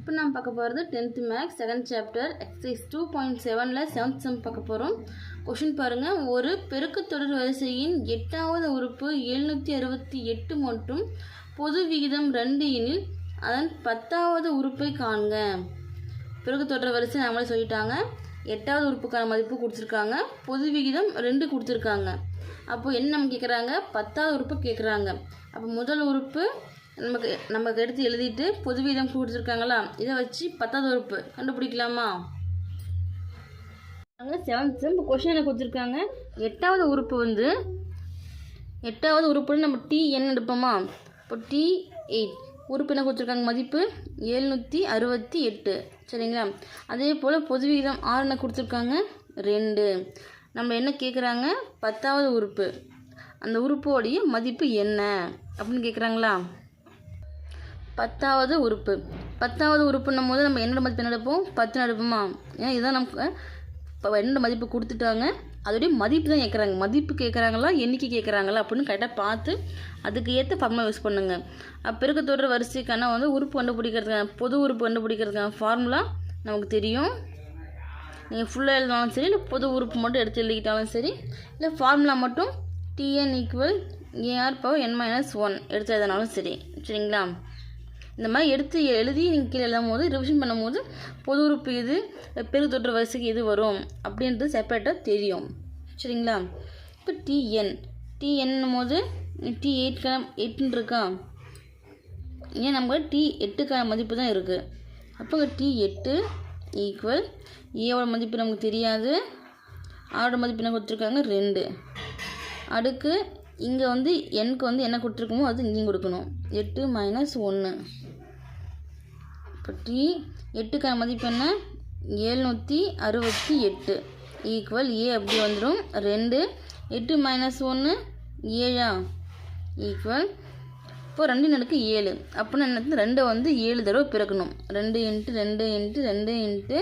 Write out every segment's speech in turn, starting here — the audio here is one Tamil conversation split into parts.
இப்போ நம்ம பார்க்க போகிறது tenth maths second chapter exercise two point செவனில் செவன்த் செம் பார்க்க போகிறோம். கொஷின் பாருங்கள் ஒரு பெருக்குத்தொடர் வரிசையின் எட்டாவது உறுப்பு எழுநூற்றி அறுபத்தி எட்டு மற்றும் பொது விகிதம் ரெண்டு எனில் அதன் பத்தாவது உறுப்பை காண்க. பெருக்குத்தொடர் வரிசை நம்மளே சொல்லிட்டாங்க. எட்டாவது உறுப்புக்கான மதிப்பு கொடுத்துருக்காங்க. பொது விகிதம் ரெண்டு கொடுத்துருக்காங்க. அப்போது என்ன நம்ம கேட்குறாங்க? பத்தாவது உறுப்பு கேட்குறாங்க. அப்போ முதல் உறுப்பு நமக்கு நமக்கு எடுத்து எழுதிட்டு பொது வீதம் கொடுத்துருக்காங்களா? இதை வச்சு பத்தாவது உறுப்பு கண்டுபிடிக்கலாமா? செவன்த் செம் கொஷின் எனக்கு கொடுத்துருக்காங்க. எட்டாவது உறுப்பு வந்து எட்டாவது உறுப்புன்னு நம்ம டி என்ன எடுப்போமா? இப்போ டி எயிட் உறுப்பு என்ன கொடுத்துருக்காங்க? மதிப்பு எழுநூற்றி அறுபத்தி எட்டு. சரிங்களா? அதே போல் பொது விகிதம் ஆறு என்ன கொடுத்துருக்காங்க? ரெண்டு. நம்ம என்ன கேட்குறாங்க பத்தாவது உறுப்பு. அந்த உறுப்போடைய மதிப்பு என்ன? அப்படின்னு கேட்குறாங்களா பத்தாவது உறுப்பு. பத்தாவது உறுப்புன்னும் போது நம்ம என்னோட மதிப்பு என்ன எடுப்போம்? பத்து எடுப்போமா ஏன்னா இதுதான் நமக்கு இப்போ என்னோட மதிப்பு கொடுத்துட்டாங்க. அதோடைய மதிப்பு தான் கேட்குறாங்க மதிப்பு கேட்குறாங்களா எண்ணிக்கை கேட்குறாங்களா அப்படின்னு கரெக்டாக பார்த்து அதுக்கு ஏற்ற ஃபார்முலா யூஸ் பண்ணுங்க. பெருக்க தொடர் வரிசைக்கான வந்து உறுப்பு கண்டுபிடிக்கிறதுக்கான பொது உறுப்பு கண்டுபிடிக்கிறதுக்கான ஃபார்முலா நமக்கு தெரியும். நீங்கள் ஃபுல்லாக எழுதினாலும் சரி இல்லை பொது உறுப்பு மட்டும் எடுத்து எழுதிக்கிட்டாலும் சரி இல்லை ஃபார்முலா மட்டும் t n equal a r power n minus one எடுத்து எழுதினாலும் சரி. சரிங்களா? இந்த மாதிரி எடுத்து எழுதி நீங்கள் கீழே எழுதும் போது ரிவிஷன் பண்ணும்போது பொது உறுப்பு இது பெருத்தொற்று வரிசைக்கு இது வரும்? அப்படின்றது செப்பரேட்டாக தெரியும். சரிங்களா? இப்போ டிஎன் டிஎன்னும் போது டி எயிட்கான எட்டுன்னு இருக்கா? ஏன் நமக்கு டி எட்டுக்கான மதிப்பு தான் இருக்குது அப்போ டி எட்டு ஈக்குவல் ஏவோட மதிப்பு நமக்கு தெரியாது. ஆரோட மதிப்பு என்ன கொடுத்துருக்காங்க? ரெண்டு. அடுக்கு இங்கே வந்து எண்ணுக்கு வந்து என்ன கொடுத்துருக்கோமோ அது இங்கேயும் கொடுக்கணும். எட்டு மைனஸ் ஒன்று இப்போ டி எட்டுக்கான மதிப்பு என்ன? ஏழ்நூற்றி அறுபத்தி எட்டு. ஈக்குவல் ஏ அப்படி வந்துடும் ரெண்டு. எட்டு மைனஸ் ஒன்று ஏழா? ஈக்குவல் இப்போ ரெண்டு நடுக்கு ஏழு. அப்படின்னா என்ன ரெண்டை வந்து ஏழு தடவை பிறக்கணும். ரெண்டு இன்ட்டு ரெண்டு இன்ட்டு ரெண்டு இன்ட்டு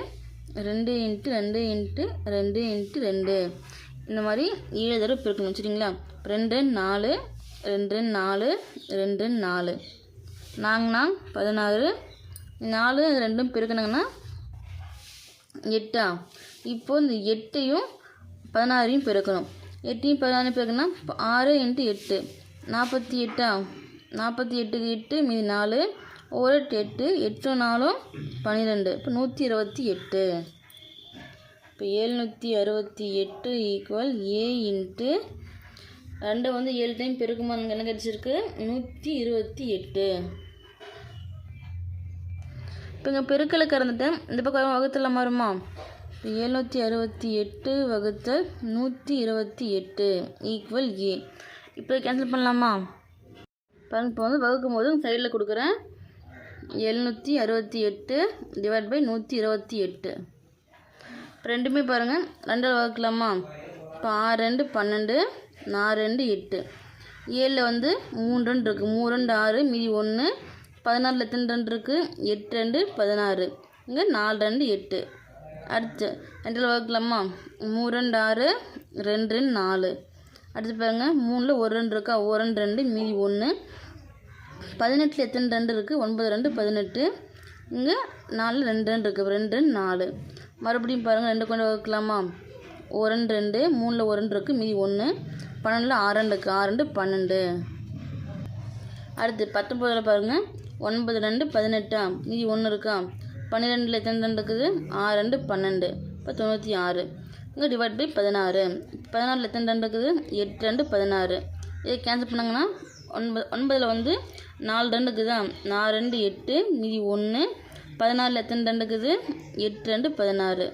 ரெண்டு இன்ட்டு ரெண்டு இன்ட்டு ரெண்டு இன்ட்டு ரெண்டு. இந்த மாதிரி ஏழு தடவை பிறக்கணும். சரிங்களா? ரெண்டு நாலு ரெண்டு நாலு ரெண்டு நாலு. நாங்கனா பதினாறு நாலு ரெண்டும் பெருக்கணுங்கன்னா எட்டா? இப்போ இந்த எட்டையும் பதினாறையும் பெருக்கணும். எட்டையும் பதினாறையும் பெருக்கணும்னா ஆறு இன்ட்டு எட்டு. நாற்பத்தி எட்டா? நாற்பத்தி எட்டுக்கு எட்டு மீதி நாலு. ஒரு எட்டு எட்டு எட்டு நாலும் பன்னிரெண்டு இப்போ நூற்றி இருபத்தி எட்டு. இப்போ ஏழ்நூற்றி அறுபத்தி எட்டு ஈக்குவல் ஏ இன்ட்டு ரெண்டை வந்து ஏழு டைம் பெருக்குமா நமக்கு என்ன கிடச்சிருக்கு? நூற்றி இருபத்தி எட்டு. இப்போ இங்கே பெருக்கலுக்கு இருந்துட்டேன் இந்த பக்கம் வகுத்தில் மாறுமா? இப்போ எழுநூற்றி அறுபத்தி எட்டு வகுத்தல் நூற்றி இருபத்தி எட்டு ஈக்குவல் ஏ இப்போ கேன்சல் பண்ணலாமா? பாருங்க இப்போ வந்து வகுக்கும் போது சைடில் கொடுக்குறேன். எழுநூற்றி அறுபத்தி எட்டு டிவைட் பை நூற்றி இருபத்தி எட்டு. இப்போ ரெண்டுமே பாருங்கள் ரெண்டாவது வகுக்கலாமா? இப்போ ஆறு ரெண்டு பன்னெண்டு நாலு ரெண்டு எட்டு. ஏழில் வந்து மூணு ரெண்டு இருக்குது மூணு ரெண்டு ஆறு மீதி ஒன்று பதினாறில் எத்தனை ரெண்டு இருக்குது எட்டு ரெண்டு பதினாறு. இங்கே நாலு ரெண்டு எட்டு. அடுத்து ரெண்டில் வகுக்கலாமா மூணு ரெண்டு ஆறு ரெண்டு ரெண்டு நாலு. அடுத்து பாருங்க மூணில் ஒரு ரெண்டு இருக்கா? ஒரு ரெண்டு ரெண்டு மீதி ஒன்று பதினெட்டில் எத்தனை ரெண்டு இருக்குது ஒன்பது ரெண்டு பதினெட்டு. இங்கே நாலு ரெண்டு ரெண்டு இருக்குது ரெண்டு ரெண்டு நாலு. மறுபடியும் பாருங்கள் ரெண்டு கொண்டு வகுக்கலாமா ஒரு ரெண்டு ரெண்டு. மூணில் ஒரு ரெண்டு இருக்குது மீதி ஒன்று பன்னெண்டில் ஆறு ரெண்டு இருக்குது ஆறு ரெண்டு பன்னெண்டு. அடுத்து பத்தொம்பதில் பாருங்கள் ஒன்பது ரெண்டு பதினெட்டா மீதி ஒன்று இருக்கா பன்னிரெண்டில் எத்தனை ரெண்டு இருக்குது? ஆறு ரெண்டு பன்னெண்டு. இப்போ தொண்ணூற்றி ஆறு. இங்கே டிவைட் பை பதினாறு. பதினாறில் எத்தனை ரெண்டு இருக்குது? எட்டு ரெண்டு பதினாறு. இதை கேன்சல் பண்ணாங்கன்னா ஒன்பது ஒன்பதில் வந்து நாலு ரெண்டு இருக்குதா? நாலு ரெண்டு எட்டு மீதி ஒன்று பதினாறில் எத்தனை ரெண்டு இருக்குது? எட்டு ரெண்டு பதினாறு.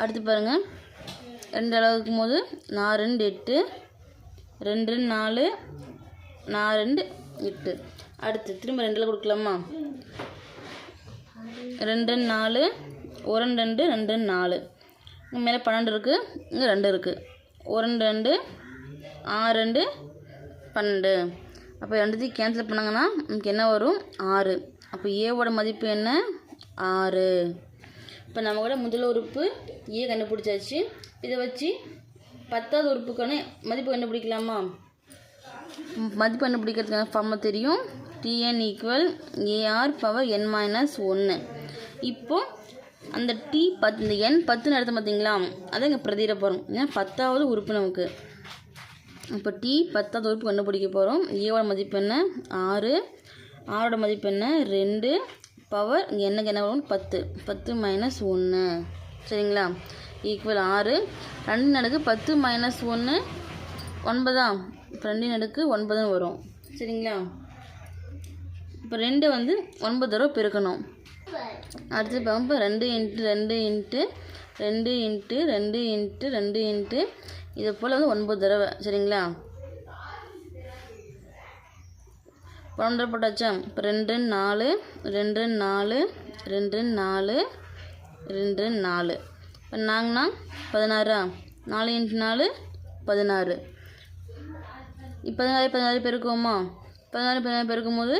அடுத்து பாருங்கள் ரெண்டு அளவுக்கும் போது நாலு ரெண்டு எட்டு ரெண்டு ரெண்டு நாலு நாலு ரெண்டு எட்டு. அடுத்து திரும்ப ரெண்டில் கொடுக்கலாமா? ரெண்டு நாலு. ஒரு ரெண்டு ரெண்டு நாலு. மேலே பன்னெண்டு இருக்குது இங்கே ரெண்டு இருக்குது ஒரு ரெண்டு ரெண்டு ஆறு ரெண்டு பன்னெண்டு. அப்போ ரெண்டுத்தையும் கேன்சல் பண்ணாங்கன்னா நமக்கு என்ன வரும்? ஆறு. அப்போ ஏவோட மதிப்பு என்ன? ஆறு. இப்போ நம்ம கூட முதல் உறுப்பு ஏ கண்டுபிடிச்சாச்சு. இதை வச்சு பத்தாவது உறுப்புக்கான மதிப்பு கண்டுபிடிக்கலாமா? மதிப்பு கண்டுபிடிக்கிறதுக்கான ஃபார்ம் தெரியும். T n equal a r power n minus ஒன்று இப்போது அந்த டி பத் இந்த என் பத்துன்னு எடுத்த பார்த்தீங்களா? அதை இங்கே பிரதிட போகிறோம் ஏன்னா பத்தாவது உறுப்பு நமக்கு. இப்போ டி பத்தாவது உறுப்பு கண்டுபிடிக்க போகிறோம் ஏவோட மதிப்பு என்ன? ஆறு. ஆரோட மதிப்பு என்ன? ரெண்டு. பவர் இங்கே என்னக்கு என்ன வரும்? பத்து. பத்து மைனஸ் ஒன்று சரிங்களா? ஈக்குவல் ஆறு. ரெண்டு நடுக்கு பத்து மைனஸ் ஒன்று ஒன்பதா? ரெண்டு நடுக்கு ஒன்பதுன்னு வரும். சரிங்களா? இப்போ ரெண்டு வந்து ஒன்பது தடவை பெருக்கணும். அடுத்து பார்ப்போம் ரெண்டு இன்ட்டு ரெண்டு இன்ட்டு ரெண்டு இன்ட்டு ரெண்டு இன்ட்டு ரெண்டு இன்ட்டு. இது போல் வந்து ஒன்பது தடவை. சரிங்களா? பன்னெண்டு போட்டாச்சா? இப்போ ரெண்டு நாலு ரெண்டு நாலு ரெண்டு நாலு ரெண்டு நாலு. இப்போ நாங்கன்னா பதினாறா? நாலு இன்ட்டு நாலு பதினாறு. இப்போ பதினாறு பதினாறு பேருக்குவோமா? பதினாறு பதினாறு பேருக்கும் போது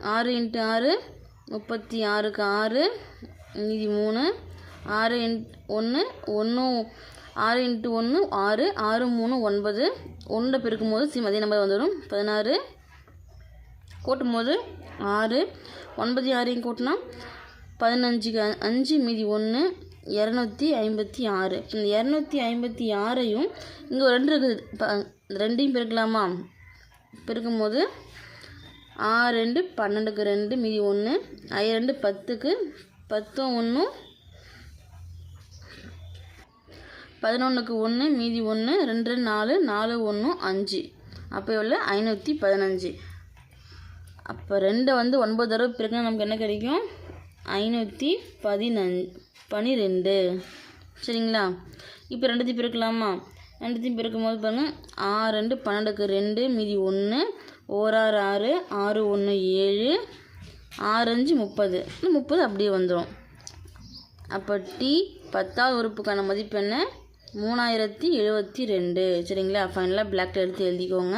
ஆறு இன்ட்டு ஆறு முப்பத்தி ஆறுக்கு ஆறு மீதி மூணு. ஆறு இன் ஒன்று ஒன்று ஆறு இன்ட்டு ஒன்று ஆறு ஆறு மூணு ஒன்பது. ஒன்றை பெருக்கும் போது சி அதே நம்பர் வந்துடும். பதினாறு. கூட்டும் போது ஆறு. ஒன்பது ஆறையும் கூட்டினா? பதினஞ்சுக்கு அஞ்சு மீதி ஒன்று இரநூத்தி ஐம்பத்தி ஆறு. இந்த இரநூத்தி ஐம்பத்தி ஆறையும் இங்கே ரெண்டு இருக்குது. ரெண்டையும் பெருக்கலாமா? பெருக்கும் போது ஆறு ரெண்டு பன்னெண்டுக்கு ரெண்டு மீதி ஒன்று. ஐ ரெண்டு பத்துக்கு பத்தும் ஒன்றும் பதினொன்றுக்கு ஒன்று மீதி ஒன்று. ரெண்டு நாலு நாலு ஒன்று அஞ்சு. அப்போ எவ்வளோ ஐநூற்றி பதினஞ்சு. அப்போ ரெண்டை வந்து ஒன்பது தடவை பிறகு நமக்கு என்ன கிடைக்கும்? ஐநூற்றி பதினஞ்சு பனிரெண்டு. சரிங்களா? இப்போ ரெண்டுத்தையும் பிறக்கலாமா? ரெண்டுத்தையும் பிறக்கும் போது பாருங்கள் ஆறு ரெண்டு பன்னெண்டுக்கு ரெண்டு மீதி ஒன்று. ஓராறு ஆறு ஆறு ஒன்று ஏழு ஆறு அஞ்சு முப்பது முப்பது அப்படியே வந்துடும் அப்போ டி பத்தாவது உறுப்புக்கான மதிப்பு என்ன மூணாயிரத்தி எழுபத்தி ரெண்டு. சரிங்களா? ஃபைனலாக பிளாக்ல எடுத்து எழுதிக்கோங்க.